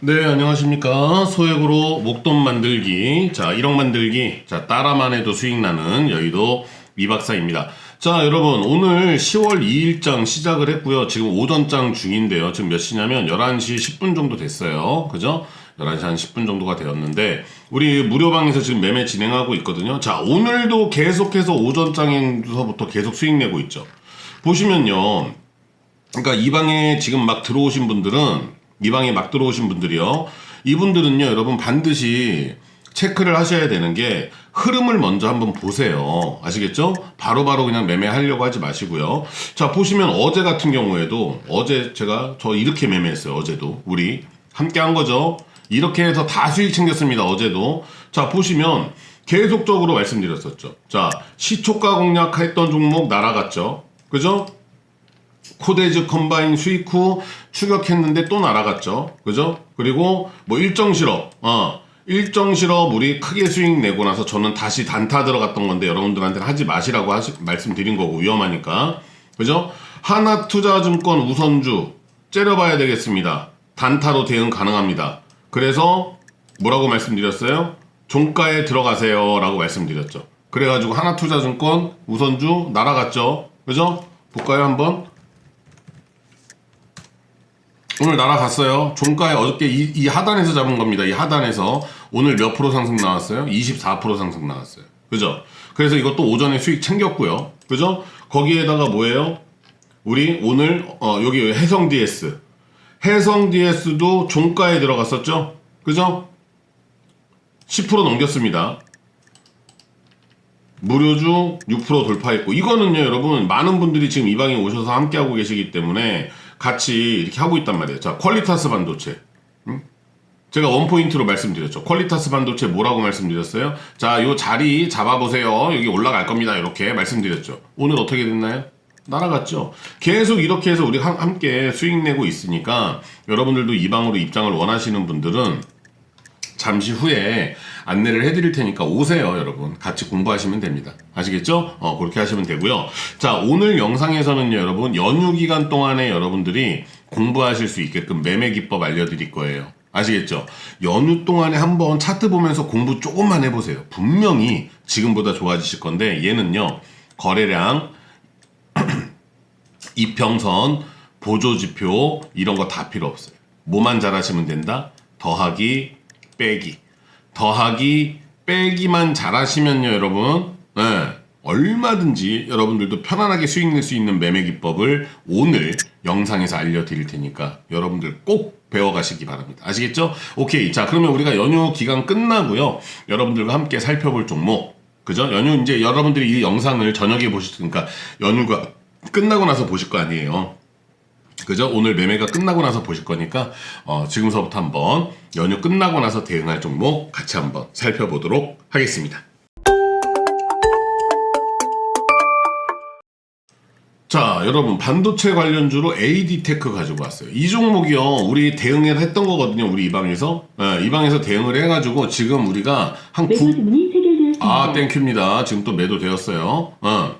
네, 안녕하십니까. 소액으로 목돈 만들기. 자, 1억 만들기. 자, 따라만 해도 수익 나는 여의도 이박사입니다. 자, 여러분, 오늘 10월 2일장 시작을 했고요. 지금 오전장 중인데요. 지금 몇 시냐면 11시 10분 정도 됐어요. 그죠? 11시 한 10분 정도가 되었는데, 우리 무료방에서 지금 매매 진행하고 있거든요. 자, 오늘도 계속해서 오전장에서부터 계속 수익 내고 있죠. 보시면요. 그러니까 이 방에 지금 막 들어오신 분들은 이 방에 막 들어오신 분들이요. 이분들은요, 여러분 반드시 체크를 하셔야 되는 게 흐름을 먼저 한번 보세요. 아시겠죠? 바로 바로 그냥 매매하려고 하지 마시고요. 자, 보시면 어제 같은 경우에도 어제 제가 저 이렇게 매매했어요. 어제도 우리 함께 한 거죠. 이렇게 해서 다 수익 챙겼습니다. 어제도. 자, 보시면 계속적으로 말씀드렸었죠. 자, 시초가 공략했던 종목 날아갔죠. 그죠? 코데즈 컴바인 수익 후 추격했는데 또 날아갔죠. 그죠? 그리고 뭐 일정 실업, 어, 일정 실업 우리 크게 수익 내고 나서 저는 다시 단타 들어갔던 건데 여러분들한테는 하지 마시라고 하시, 말씀드린 거고 위험하니까. 그죠? 하나 투자증권 우선주 째려봐야 되겠습니다. 단타로 대응 가능합니다. 그래서 뭐라고 말씀드렸어요? 종가에 들어가세요 라고 말씀드렸죠. 그래가지고 하나 투자증권 우선주 날아갔죠. 그죠? 볼까요 한번? 오늘 날아갔어요. 종가에 어저께 이, 이 하단에서 잡은 겁니다. 이 하단에서 오늘 몇 프로 상승 나왔어요? 24% 상승 나왔어요. 그죠? 그래서 이것도 오전에 수익 챙겼고요. 그죠? 거기에다가 뭐예요? 우리 오늘 어, 여기 해성 DS. 해성 DS도 종가에 들어갔었죠? 그죠? 10% 넘겼습니다. 무료주 6% 돌파했고 이거는요 여러분 많은 분들이 지금 이 방에 오셔서 함께하고 계시기 때문에 같이 이렇게 하고 있단 말이에요. 자 퀄리타스 반도체. 음? 제가 원포인트로 말씀드렸죠. 퀄리타스 반도체 뭐라고 말씀드렸어요? 자 요 자리 잡아보세요. 여기 올라갈 겁니다. 이렇게 말씀드렸죠. 오늘 어떻게 됐나요? 날아갔죠. 계속 이렇게 해서 우리 가 함께 수익 내고 있으니까 여러분들도 이 방으로 입장을 원하시는 분들은 잠시 후에 안내를 해드릴 테니까 오세요, 여러분. 같이 공부하시면 됩니다. 아시겠죠? 어, 그렇게 하시면 되고요. 자, 오늘 영상에서는요, 여러분, 연휴 기간 동안에 여러분들이 공부하실 수 있게끔 매매 기법 알려드릴 거예요. 아시겠죠? 연휴 동안에 한번 차트 보면서 공부 조금만 해보세요. 분명히 지금보다 좋아지실 건데, 얘는요, 거래량, 이평선, 보조지표, 이런 거 다 필요 없어요. 뭐만 잘하시면 된다? 더하기, 빼기. 더하기, 빼기만 잘하시면요, 여러분. 네, 얼마든지 여러분들도 편안하게 수익 낼 수 있는 매매 기법을 오늘 영상에서 알려드릴 테니까 여러분들 꼭 배워가시기 바랍니다. 아시겠죠? 오케이. 자, 그러면 우리가 연휴 기간 끝나고요. 여러분들과 함께 살펴볼 종목. 그죠? 연휴 이제 여러분들이 이 영상을 저녁에 보시니까 연휴가 끝나고 나서 보실 거 아니에요. 그죠? 오늘 매매가 끝나고 나서 보실 거니까 어, 지금서부터 한번 연휴 끝나고 나서 대응할 종목 같이 한번 살펴보도록 하겠습니다. 자, 여러분 반도체 관련주로 AD테크 가지고 왔어요. 이 종목이요, 우리 대응을 했던 거거든요. 우리 이 방에서 예, 이 방에서 대응을 해가지고 지금 우리가 한 9, 매도 주문이 체결되었습니다. 아, 땡큐입니다. 지금 또 매도 되었어요. 어.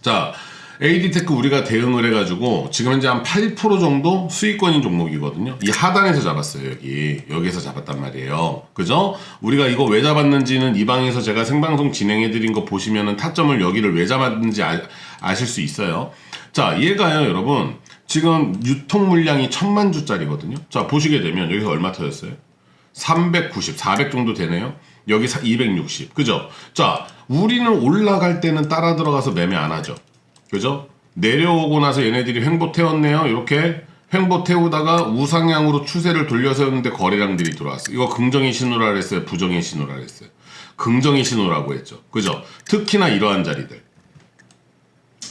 자, AD테크 우리가 대응을 해가지고 지금 현재 한 8% 정도 수익권인 종목이거든요. 이 하단에서 잡았어요, 여기. 여기서 잡았단 말이에요. 그죠? 우리가 이거 왜 잡았는지는 이 방에서 제가 생방송 진행해드린 거 보시면은 타점을 여기를 왜 잡았는지 아, 아실 수 있어요. 자, 얘가요, 여러분. 지금 유통 물량이 천만 주짜리거든요. 자, 보시게 되면 여기서 얼마 터졌어요? 390, 400 정도 되네요. 여기 260. 그죠? 자, 우리는 올라갈 때는 따라 들어가서 매매 안 하죠. 그죠? 내려오고 나서 얘네들이 횡보 태웠네요. 이렇게 횡보 태우다가 우상향으로 추세를 돌려세웠는데 거래량들이 들어왔어요. 이거 긍정의 신호라 그랬어요. 부정의 신호라 그랬어요. 긍정의 신호라고 했죠. 그죠? 특히나 이러한 자리들.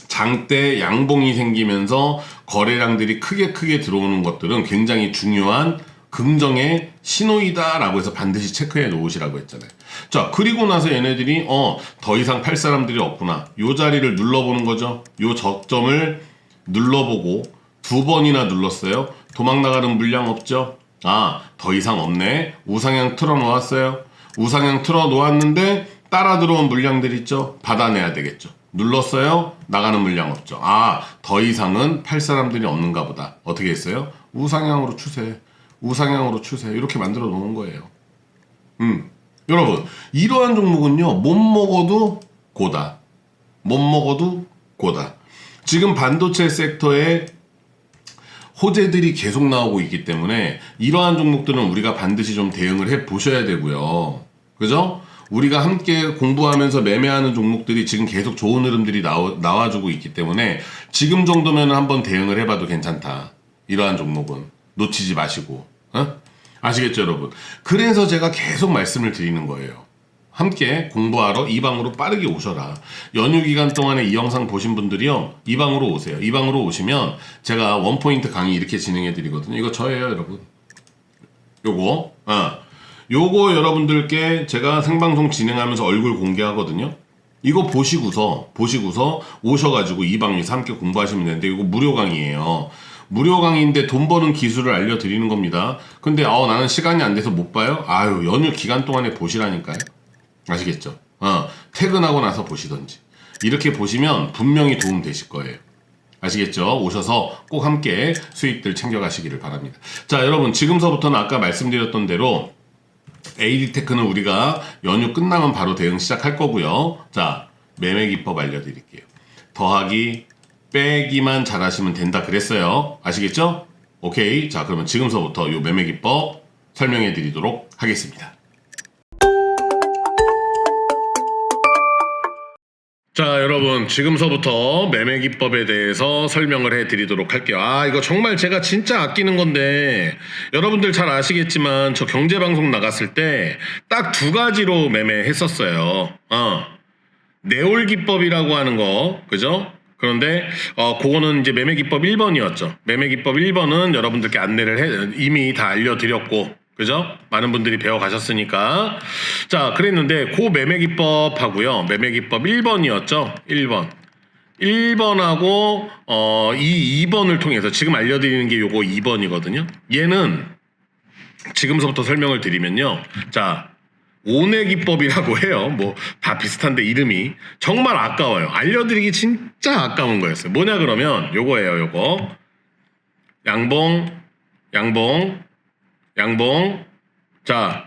장대 양봉이 생기면서 거래량들이 크게 크게 들어오는 것들은 굉장히 중요한 긍정의 신호이다라고 해서 반드시 체크해 놓으시라고 했잖아요. 자, 그리고 나서 얘네들이 어, 더 이상 팔 사람들이 없구나. 요 자리를 눌러보는 거죠. 요 저점을 눌러보고 두 번이나 눌렀어요. 도망 나가는 물량 없죠? 아, 더 이상 없네. 우상향 틀어 놓았어요. 우상향 틀어 놓았는데 따라 들어온 물량들 있죠? 받아내야 되겠죠. 눌렀어요? 나가는 물량 없죠. 아, 더 이상은 팔 사람들이 없는가 보다. 어떻게 했어요? 우상향으로 추세. 우상향으로 추세 이렇게 만들어 놓은 거예요. 음. 여러분, 이러한 종목은요, 못 먹어도 고다. 못 먹어도 고다. 지금 반도체 섹터에 호재들이 계속 나오고 있기 때문에 이러한 종목들은 우리가 반드시 좀 대응을 해 보셔야 되고요. 그죠? 우리가 함께 공부하면서 매매하는 종목들이 지금 계속 좋은 흐름들이 나와, 나와주고 있기 때문에 지금 정도면 한번 대응을 해봐도 괜찮다. 이러한 종목은 놓치지 마시고. 어? 아시겠죠, 여러분? 그래서 제가 계속 말씀을 드리는 거예요. 함께 공부하러 이 방으로 빠르게 오셔라. 연휴 기간 동안에 이 영상 보신 분들이요. 이 방으로 오세요. 이 방으로 오시면 제가 원포인트 강의 이렇게 진행해 드리거든요. 이거 저예요, 여러분. 요거. 아. 요거 여러분들께 제가 생방송 진행하면서 얼굴 공개하거든요. 이거 보시고서 보시고서 오셔가지고 이 방에서 함께 공부하시면 되는데 이거 무료 강의예요. 무료 강의인데 돈 버는 기술을 알려드리는 겁니다. 근데 어 나는 시간이 안 돼서 못 봐요. 아유 연휴 기간 동안에 보시라니까요. 아시겠죠? 어 퇴근하고 나서 보시던지 이렇게 보시면 분명히 도움 되실 거예요. 아시겠죠? 오셔서 꼭 함께 수익들 챙겨가시기를 바랍니다. 자, 여러분, 지금서부터는 아까 말씀드렸던 대로 AD테크는 우리가 연휴 끝나면 바로 대응 시작할 거고요. 자, 매매 기법 알려드릴게요. 더하기, 빼기만 잘하시면 된다 그랬어요. 아시겠죠? 오케이. 자, 그러면 지금서부터 이 매매 기법 설명해 드리도록 하겠습니다. 자, 여러분, 지금서부터 매매 기법에 대해서 설명을 해 드리도록 할게요. 아, 이거 정말 제가 진짜 아끼는 건데, 여러분들 잘 아시겠지만, 저 경제방송 나갔을 때, 딱 두 가지로 매매했었어요. 어. 내올 기법이라고 하는 거, 그죠? 그런데, 어, 그거는 이제 매매 기법 1번이었죠. 매매 기법 1번은 여러분들께 안내를 해, 이미 다 알려드렸고, 그죠? 많은 분들이 배워 가셨으니까. 자, 그랬는데, 그 매매 기법 하고요. 매매 기법 1번이었죠? 1번. 1번하고, 어, 이 2번을 통해서 지금 알려드리는 게 요거 2번이거든요. 얘는 지금서부터 설명을 드리면요. 자, 오내 기법이라고 해요. 뭐, 다 비슷한데 이름이. 정말 아까워요. 알려드리기 진짜 아까운 거였어요. 뭐냐 그러면, 요거예요, 요거. 양봉, 양봉, 양봉. 자,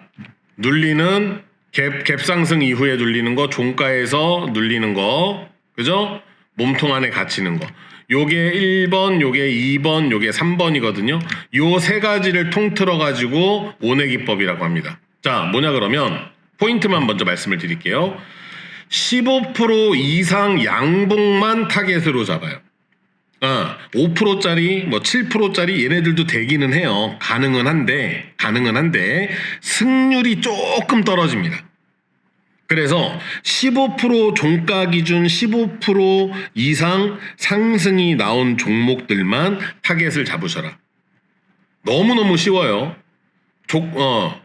눌리는 갭, 갭 상승 이후에 눌리는 거, 종가에서 눌리는 거. 그죠? 몸통 안에 갇히는 거. 요게 1번, 요게 2번, 요게 3번이거든요. 요 세 가지를 통틀어 가지고 오내 기법이라고 합니다. 자, 뭐냐 그러면 포인트만 먼저 말씀을 드릴게요. 15% 이상 양봉만 타겟으로 잡아요. 어, 5%짜리, 뭐 7%짜리 얘네들도 되기는 해요. 가능은 한데, 가능은 한데, 승률이 조금 떨어집니다. 그래서 15% 종가 기준 15% 이상 상승이 나온 종목들만 타겟을 잡으셔라. 너무너무 쉬워요. 조, 어,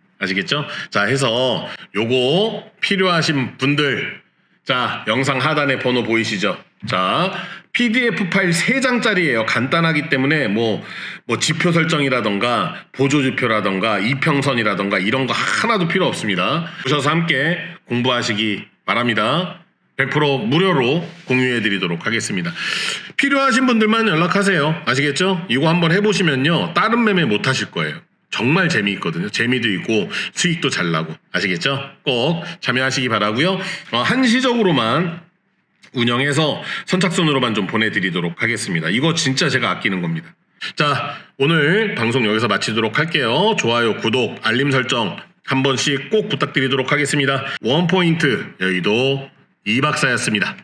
아시겠죠? 자 해서 요거 필요하신 분들 자, 영상 하단에 번호 보이시죠? 자, PDF 파일 3장짜리예요. 간단하기 때문에 뭐, 뭐 지표 설정이라던가 보조지표라던가 이평선이라던가 이런 거 하나도 필요 없습니다. 오셔서 함께 공부하시기 바랍니다. 100% 무료로 공유해 드리도록 하겠습니다. 필요하신 분들만 연락하세요. 아시겠죠? 이거 한번 해보시면요. 다른 매매 못 하실 거예요. 정말 재미있거든요. 재미도 있고 수익도 잘 나고 아시겠죠? 꼭 참여하시기 바라고요. 어, 한시적으로만 운영해서 선착순으로만 좀 보내드리도록 하겠습니다. 이거 진짜 제가 아끼는 겁니다. 자 오늘 방송 여기서 마치도록 할게요. 좋아요, 구독, 알림 설정 한 번씩 꼭 부탁드리도록 하겠습니다. 원포인트 여의도 이박사였습니다.